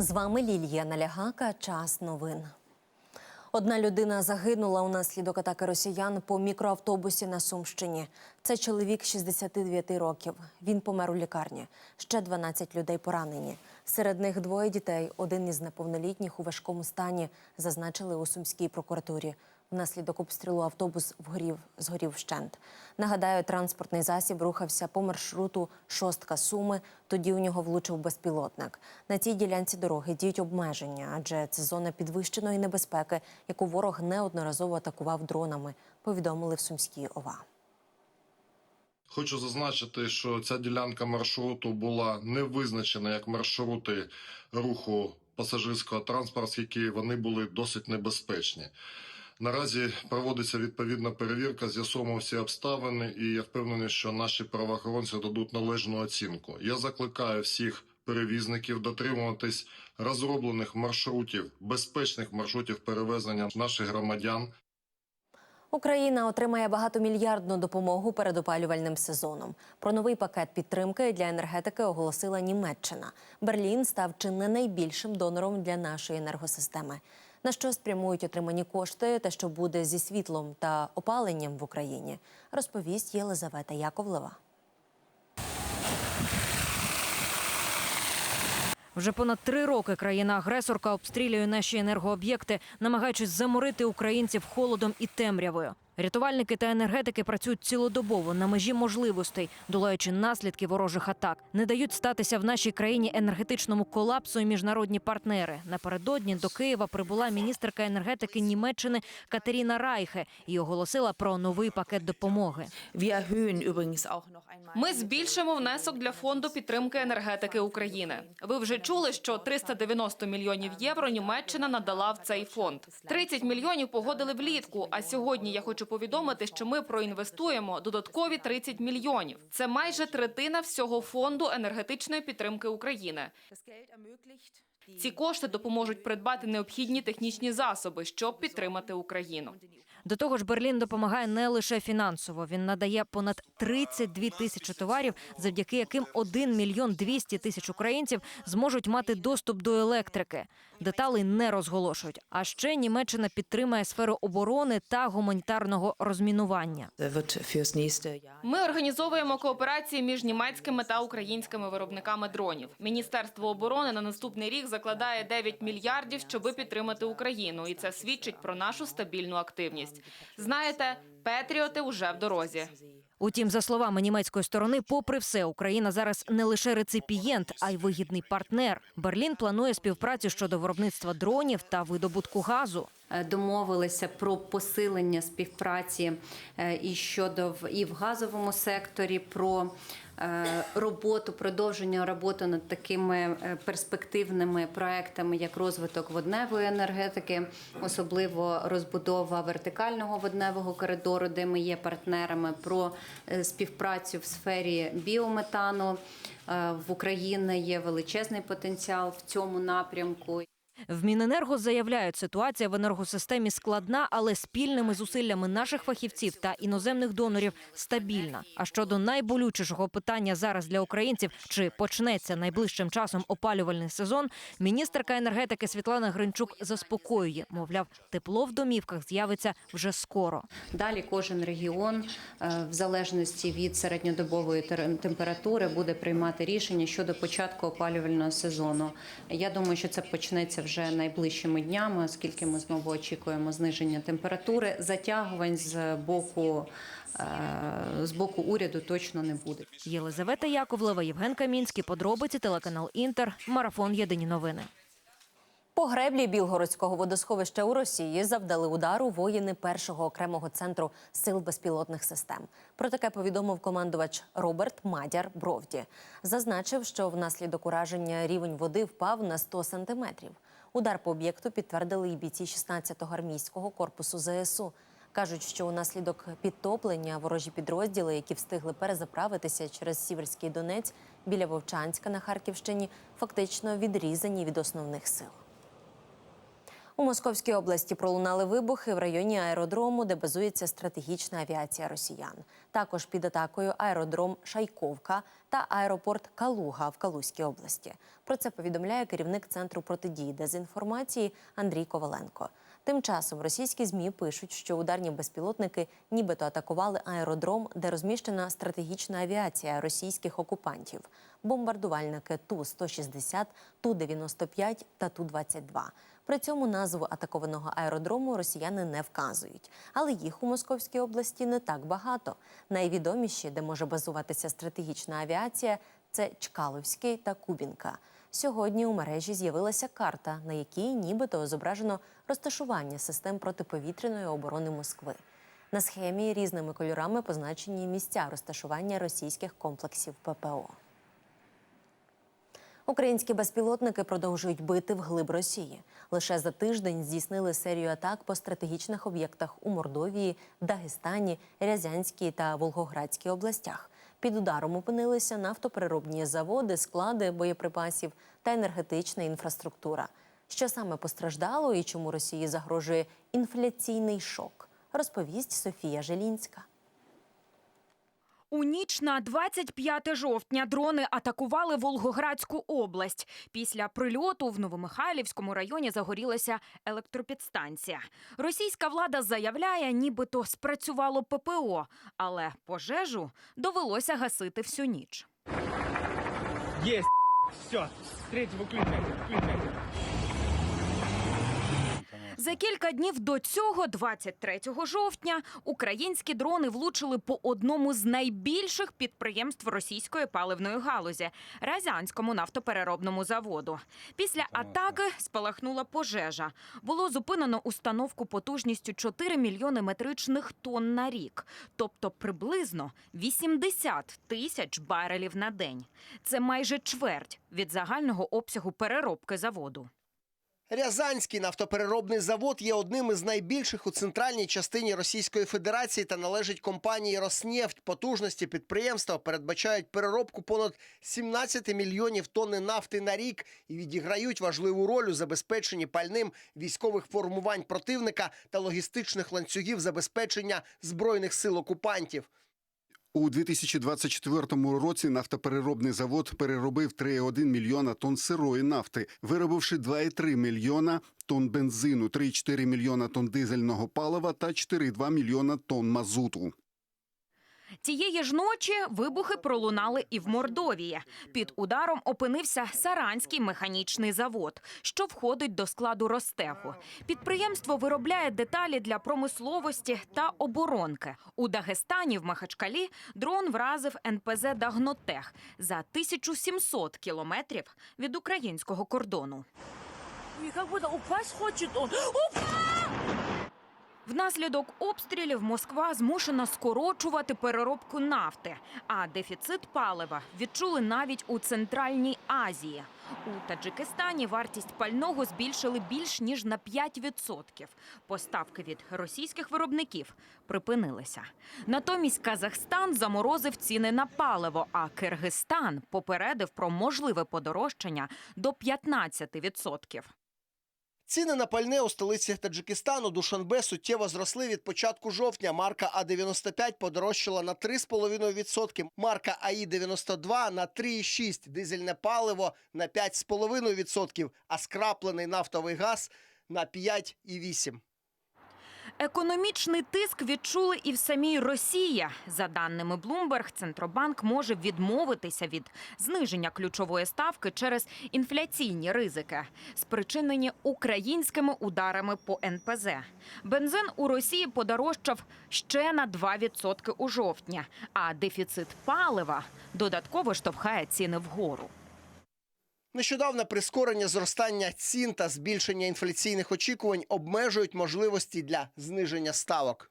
З вами Лілія Налягака. Час новин. Одна людина загинула унаслідок атаки росіян по мікроавтобусі на Сумщині. Це чоловік 69 років. Він помер у лікарні. Ще 12 людей поранені. Серед них двоє дітей. Один із неповнолітніх у важкому стані, зазначили у Сумській прокуратурі. Внаслідок обстрілу автобус вгорів, згорів вщент. Нагадаю, транспортний засіб рухався по маршруту шостка Суми. Тоді у нього влучив безпілотник. На цій ділянці дороги діють обмеження, адже це зона підвищеної небезпеки, яку ворог неодноразово атакував дронами. Повідомили в Сумській ОВА. Хочу зазначити, що ця ділянка маршруту була не визначена як маршрути руху пасажирського транспорту, оскільки вони були досить небезпечні. Наразі проводиться відповідна перевірка, з'ясовуємо всі обставини, і я впевнений, що наші правоохоронці дадуть належну оцінку. Я закликаю всіх перевізників дотримуватись розроблених маршрутів, безпечних маршрутів перевезення наших громадян Україна отримає багатомільярдну допомогу перед опалювальним сезоном. Про новий пакет підтримки для енергетики оголосила Німеччина. Берлін став чи не найбільшим донором для нашої енергосистеми. На що спрямують отримані кошти та що буде зі світлом та опаленням в Україні, розповість Єлизавета Яковлева. Вже понад три роки країна-агресорка обстрілює наші енергооб'єкти, намагаючись заморити українців холодом і темрявою. Рятувальники та енергетики працюють цілодобово на межі можливостей, долаючи наслідки ворожих атак. Не дають статися в нашій країні енергетичному колапсу і міжнародні партнери. Напередодні до Києва прибула міністерка енергетики Німеччини Катеріна Райхе і оголосила про новий пакет допомоги. Ми збільшимо внесок для фонду підтримки енергетики України. Ви вже чули, що 390 мільйонів євро Німеччина надала в цей фонд. 30 мільйонів погодили влітку. А сьогодні я хочу повідомити, що ми проінвестуємо додаткові 30 мільйонів. Це майже третина всього фонду енергетичної підтримки України. Ці кошти допоможуть придбати необхідні технічні засоби, щоб підтримати Україну. До того ж, Берлін допомагає не лише фінансово. Він надає понад 32 тисячі товарів, завдяки яким 1 мільйон 200 тисяч українців зможуть мати доступ до електрики. Деталей не розголошують. А ще Німеччина підтримує сферу оборони та гуманітарного розмінування. Ми організовуємо кооперації між німецькими та українськими виробниками дронів. Міністерство оборони на наступний рік закладає 9 мільярдів, щоб підтримати Україну, і це свідчить про нашу стабільну активність. Знаєте, Петріоти вже в дорозі. Утім, за словами німецької сторони, попри все, Україна зараз не лише реципієнт, а й вигідний партнер. Берлін планує співпрацю щодо виробництва дронів та видобутку газу. Е, домовилися про посилення співпраці е, і щодо в і в газовому секторі, про роботу, продовження роботи над такими е, перспективними проектами, як розвиток водневої енергетики, особливо розбудова вертикального водневого коридору, де ми є партнерами, про е, співпрацю в сфері біометану. Е, В Україні є величезний потенціал в цьому напрямку. В Міненерго заявляють, ситуація в енергосистемі складна, але спільними зусиллями наших фахівців та іноземних донорів стабільна. А щодо найболючішого питання зараз для українців, чи почнеться найближчим часом опалювальний сезон, міністерка енергетики Світлана Гринчук заспокоює, мовляв, тепло в домівках з'явиться вже скоро. Далі кожен регіон, е, в залежності від середньодобової температури, буде приймати рішення щодо початку опалювального сезону. Я думаю, що це почнеться вже найближчими днями, оскільки ми знову очікуємо зниження температури. Затягувань з боку е, з боку уряду точно не буде. Єлизавета Яковлева, Євген Камінський, подробиці телеканал Інтер, марафон Єдині новини. По греблі Білгородського водосховища у Росії завдали удару воїни першого окремого центру сил безпілотних систем. Про таке повідомив командувач Роберт Мадяр Бровді. Зазначив, що внаслідок ураження рівень води впав на 100 сантиметрів. Удар по об'єкту підтвердили і бійці 16-го армійського корпусу ЗСУ. Кажуть, що унаслідок підтоплення ворожі підрозділи, які встигли перезаправитися через Сіверський Донець біля Вовчанська на Харківщині, фактично відрізані від основних сил. У Московській області пролунали вибухи в районі аеродрому, де базується стратегічна авіація росіян. Також під атакою аеродром Шайковка та аеропорт Калуга в Калузькій області. Про це повідомляє керівник центру протидії дезінформації Андрій Коваленко. Тим часом російські змі пишуть, що ударні безпілотники нібито атакували аеродром, де розміщена стратегічна авіація російських окупантів, бомбардувальники Ту-160, Ту-95 та Ту-22. При цьому назву атакованого аеродрому росіяни не вказують, але їх у Московській області не так багато. Найвідоміші, де може базуватися стратегічна авіація, це Чкаловський та Кубінка. Сьогодні у мережі з'явилася карта, на якій нібито зображено розташування систем протиповітряної оборони Москви. На схемі різними кольорами позначені місця розташування російських комплексів ППО. Українські безпілотники продовжують бити вглиб Росії. Лише за тиждень здійснили серію атак по стратегічних об'єктах у Мордовії, Дагестані, Рязанській та Волгоградській областях. Під ударом опинилися нафтопереробні заводи, склади боєприпасів та енергетична інфраструктура. Що саме постраждало і чому Росії загрожує інфляційний шок, розповість Софія Желінська. У ніч на 25 жовтня дрони атакували Волгоградську область. Після прильоту в Новомихайлівському районі загорілася електропідстанція. Російська влада заявляє, нібито спрацювало ППО, але пожежу довелося гасити всю ніч. Есть. Все. Включаем. Включаем. За кілька днів до цього, 23 жовтня, українські дрони влучили по одному з найбільших підприємств російської паливної галузі Разянському нафтопереробному заводу. Після атаки спалахнула пожежа. Було зупинено установку потужністю 4 мільйони метричних тонн на рік, тобто приблизно 80 тисяч барелів на день. Це майже чверть від загального обсягу переробки заводу. Рязанський нафтопереробний завод є одним із найбільших у центральній частині Російської Федерації та належить компанії «Роснефть». Потужності підприємства передбачають переробку понад 17 мільйонів тонни нафти на рік і відіграють важливу роль у забезпеченні пальним військових формувань противника та логістичних ланцюгів забезпечення збройних сил окупантів. У 2024 році нафтопереробний завод переробив 3,1 мільйона тонн сирої нафти, виробивши 2,3 мільйона тонн бензину, 3,4 мільйона тонн дизельного палива та 4,2 мільйона тонн мазуту. Тієї ж ночі вибухи пролунали і в Мордовії. Під ударом опинився Саранський механічний завод, що входить до складу Ростеху. Підприємство виробляє деталі для промисловості та оборонки. У Дагестані в Махачкалі дрон вразив НПЗ Дагнотех за 1700 кілометрів від українського кордону. Внаслідок обстрілів Москва змушена скорочувати переробку нафти, а дефіцит палива відчули навіть у Центральній Азії. У Таджикистані вартість пального збільшили більш ніж на 5%. Поставки від російських виробників припинилися. Натомість Казахстан заморозив ціни на паливо, а Киргизстан попередив про можливе подорожчання до 15%. Ціни на пальне у столиці Таджикистану Душанбе суттєво зросли від початку жовтня. Марка А-95 подорожчала на 3,5%, марка АІ-92 на 3,6%, дизельне паливо на 5,5%, а скраплений нафтовий газ на 5,8%. Економічний тиск відчули і в самій Росії. За даними Bloomberg, Центробанк може відмовитися від зниження ключової ставки через інфляційні ризики, спричинені українськими ударами по НПЗ. Бензин у Росії подорожчав ще на 2% у жовтні, а дефіцит палива додатково штовхає ціни вгору. Нещодавне прискорення зростання цін та збільшення інфляційних очікувань обмежують можливості для зниження ставок.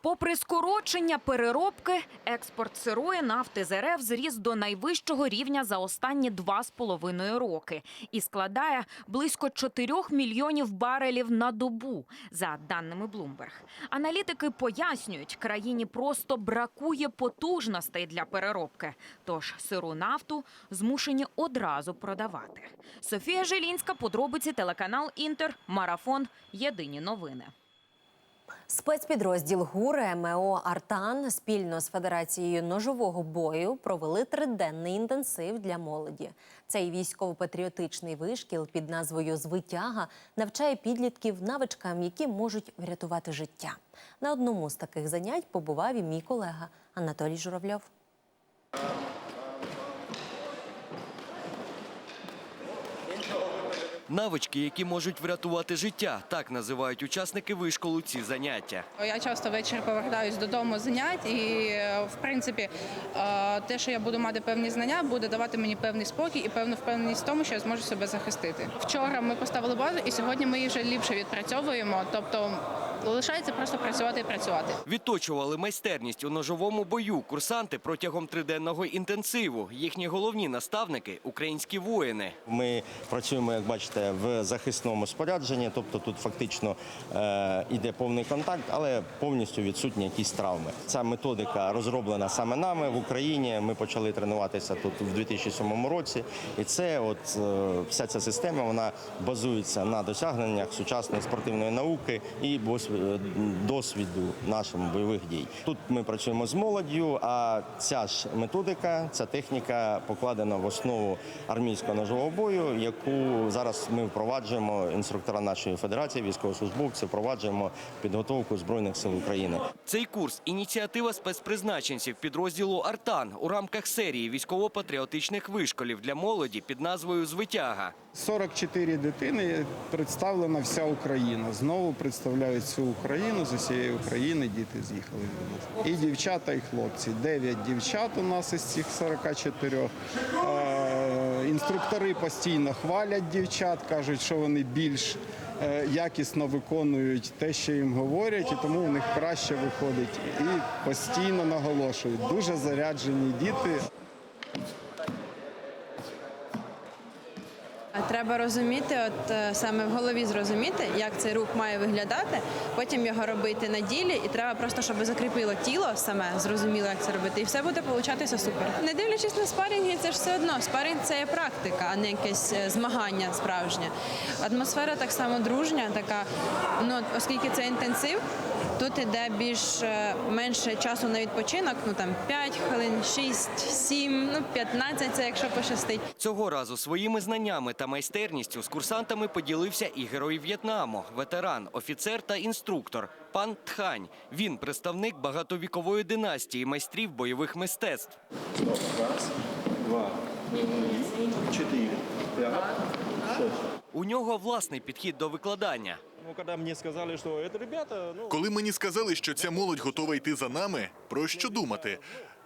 Попри скорочення переробки, експорт сирої нафти з зріс до найвищого рівня за останні два з половиною роки і складає близько 4 мільйонів барелів на добу, за даними Bloomberg. Аналітики пояснюють, країні просто бракує потужностей для переробки, тож сиру нафту змушені одразу продавати. Софія Желінська, подробиці телеканал Інтер, марафон. Єдині новини. Спецпідрозділ ГУР МЕО Артан спільно з Федерацією ножового бою провели триденний інтенсив для молоді. Цей військово-патріотичний вишкіл під назвою Звитяга навчає підлітків навичкам, які можуть врятувати життя. На одному з таких занять побував і мій колега Анатолій Журавльов. Навички, які можуть врятувати життя, так називають учасники вишколу ці заняття. Я часто ввечері повертаюсь додому занять, і в принципі е, те, що я буду мати певні знання, буде давати мені певний спокій і певну впевненість в тому, що я зможу себе захистити. Вчора ми поставили базу, і сьогодні ми її вже ліпше відпрацьовуємо. Тобто лишається просто працювати і працювати. Відточували майстерність у ножовому бою курсанти протягом триденного інтенсиву. Їхні головні наставники українські воїни. Ми працюємо, як бачите, в захисному спорядженні, тобто тут фактично е, йде повний контакт, але повністю відсутні якісь травми. Ця методика розроблена саме нами в Україні. Ми почали тренуватися тут в 2007 році, і це, от е, вся ця система, вона базується на досягненнях сучасної спортивної науки і е, досвіду наших бойових дій. Тут ми працюємо з молоддю, а ця ж методика, ця техніка покладена в основу армійського ножового бою, яку зараз ми впроваджуємо інструктора нашої федерації, військовослужбовці, впроваджуємо підготовку збройних сил України. Цей курс ініціатива спецпризначенців підрозділу Артан у рамках серії військово-патріотичних вишколів для молоді під назвою Звитяга. 44 дитини представлена вся Україна. Знову представляють всю Україну з усієї України. Діти з'їхали від нас. І дівчата, і хлопці. 9 дівчат у нас із цих 44. Е, інструктори постійно хвалять дівчат, кажуть, що вони більш е, якісно виконують те, що їм говорять, і тому у них краще виходить. І постійно наголошують. Дуже заряджені діти. Треба розуміти, от е, саме в голові зрозуміти, як цей рух має виглядати, потім його робити на ділі, і треба просто, щоб закріпило тіло саме, зрозуміло, як це робити, і все буде получатися супер. Не дивлячись на спарінги, це ж все одно. Спарінг це є практика, а не якесь е, змагання справжнє. Атмосфера так само дружня, така, ну оскільки це інтенсив. Тут іде більш е, менше часу на відпочинок, ну там 5 хвилин, 6, 7, ну 15, це якщо пощастить. Цього разу своїми знаннями та майстерністю з курсантами поділився і герой В'єтнаму, ветеран, офіцер та інструктор. Пан Тхань. Він представник багатовікової династії майстрів бойових мистецтв. Раз, два, четыре, пять. У нього власний підхід до викладання. Ну, ну, Коли мені сказали, що ця молодь готова йти за нами, про що думати?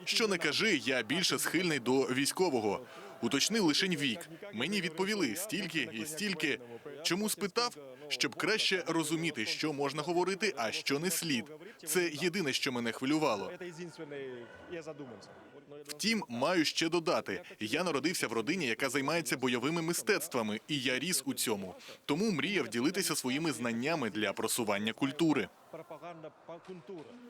Що не кажи, я більше схильний до військового. Уточнив лишень вік. Мені відповіли стільки і стільки. Чому спитав? Щоб краще розуміти, що можна говорити, а що не слід. Це єдине, що мене хвилювало. Втім, маю ще додати: я народився в родині, яка займається бойовими мистецтвами, і я ріс у цьому. Тому мріяв ділитися своїми знаннями для просування культури.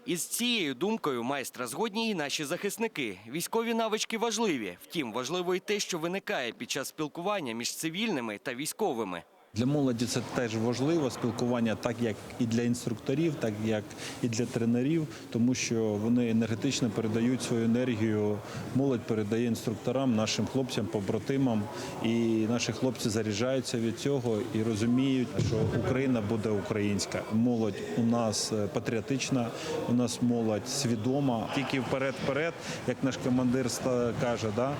Із цією думкою майстра згодні і наші захисники. Військові навички важливі. Втім, важливо й те, що виникає під час спілкування між цивільними та військовими. Для молоді це теж важливо спілкування, так як і для інструкторів, так як і для тренерів, тому що вони енергетично передають свою енергію. Молодь передає інструкторам, нашим хлопцям, побратимам, і наші хлопці заряджаються від цього і розуміють, що Україна буде українська. Молодь у нас е, патріотична, у нас молодь свідома. Тільки вперед, вперед, як наш командир каже, да?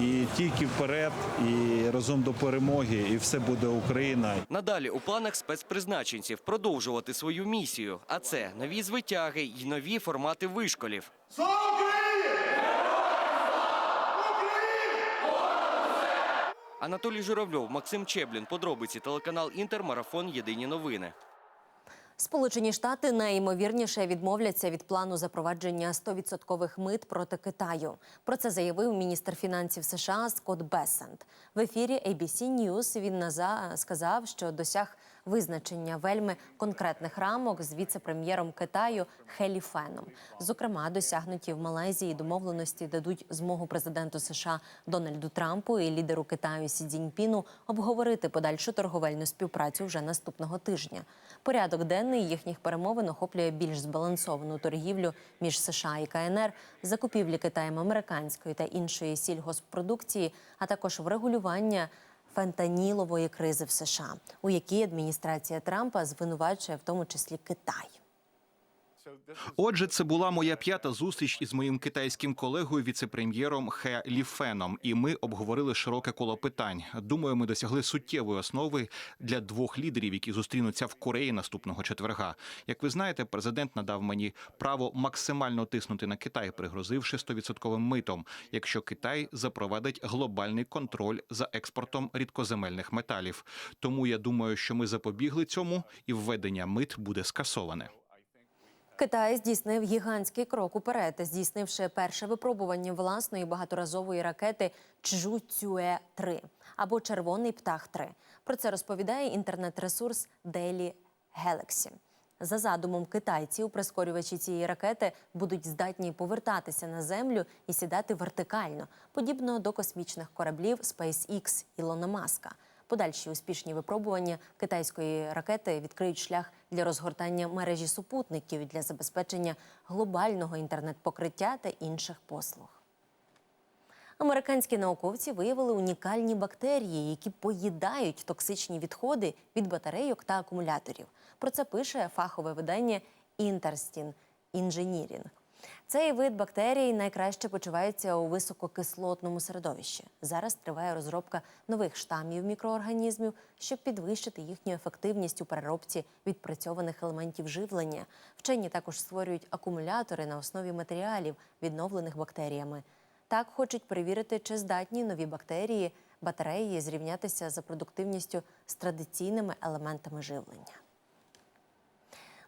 і тільки вперед, і разом до перемоги, і все буде Україна. Надалі у планах спецпризначенців продовжувати свою місію, а це нові звитяги й нові формати вишколів. Анатолій Журавльов, Максим Чеблін. Подробиці телеканал Інтер. Марафон. Єдині новини. Сполучені Штати найімовірніше відмовляться від плану запровадження 100% мит проти Китаю. Про це заявив міністр фінансів США Скотт Бессент. В ефірі ABC News він сказав, що досяг визначення вельми конкретних рамок з віце-прем'єром Китаю Хелі Феном. Зокрема, досягнуті в Малайзії домовленості дадуть змогу президенту США Дональду Трампу і лідеру Китаю Сі Цзіньпіну обговорити подальшу торговельну співпрацю вже наступного тижня. Порядок денний їхніх перемовин охоплює більш збалансовану торгівлю між США і КНР, закупівлі Китаєм американської та іншої сільгоспродукції, а також врегулювання фентанілової кризи в США, у якій адміністрація Трампа звинувачує в тому числі Китай. Отже, це була моя п'ята зустріч із моїм китайським колегою, віце-прем'єром Хе Ліфеном, і ми обговорили широке коло питань. Думаю, ми досягли суттєвої основи для двох лідерів, які зустрінуться в Кореї наступного четверга. Як ви знаєте, президент надав мені право максимально тиснути на Китай, пригрозивши 100% митом, якщо Китай запровадить глобальний контроль за експортом рідкоземельних металів. Тому я думаю, що ми запобігли цьому, і введення мит буде скасоване. Китай здійснив гігантський крок уперед, здійснивши перше випробування власної багаторазової ракети Чжу-Цюе 3 або Червоний птах 3 Про це розповідає інтернет-ресурс Daily Galaxy. За задумом китайців, прискорювачі цієї ракети будуть здатні повертатися на землю і сідати вертикально, подібно до космічних кораблів SpaceX Ілона Маска. Подальші успішні випробування китайської ракети відкриють шлях для розгортання мережі супутників для забезпечення глобального інтернет-покриття та інших послуг. Американські науковці виявили унікальні бактерії, які поїдають токсичні відходи від батарейок та акумуляторів. Про це пише фахове видання Інтерстін Інженірінг. Цей вид бактерій найкраще почувається у висококислотному середовищі. Зараз триває розробка нових штамів мікроорганізмів, щоб підвищити їхню ефективність у переробці відпрацьованих елементів живлення. Вчені також створюють акумулятори на основі матеріалів, відновлених бактеріями. Так хочуть перевірити, чи здатні нові бактерії батареї зрівнятися за продуктивністю з традиційними елементами живлення.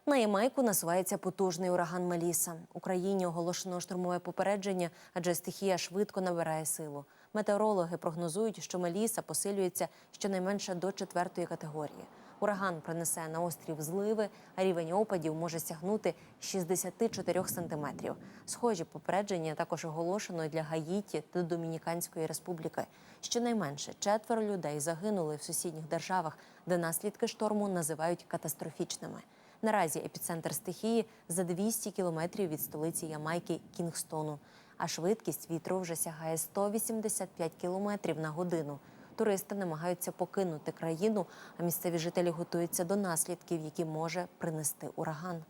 На Ямайку насувається потужний ураган Меліса. Україні оголошено штурмове попередження, адже стихія швидко набирає силу. Метеорологи прогнозують, що Меліса посилюється щонайменше до четвертої категорії. Ураган принесе на острів зливи, а рівень опадів може сягнути 64 сантиметрів. Схожі попередження також оголошено для Гаїті та Домініканської республіки. Щонайменше четверо людей загинули в сусідніх державах, де наслідки шторму називають катастрофічними. Наразі епіцентр стихії за 200 кілометрів від столиці Ямайки Кінгстону, а швидкість вітру вже сягає 185 кілометрів на годину. Туристи намагаються покинути країну, а місцеві жителі готуються до наслідків, які може принести ураган.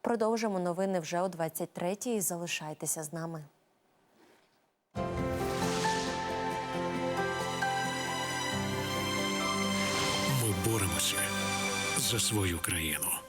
Продовжимо новини вже о 23-й. Залишайтеся з нами. Ми боремося за свою країну.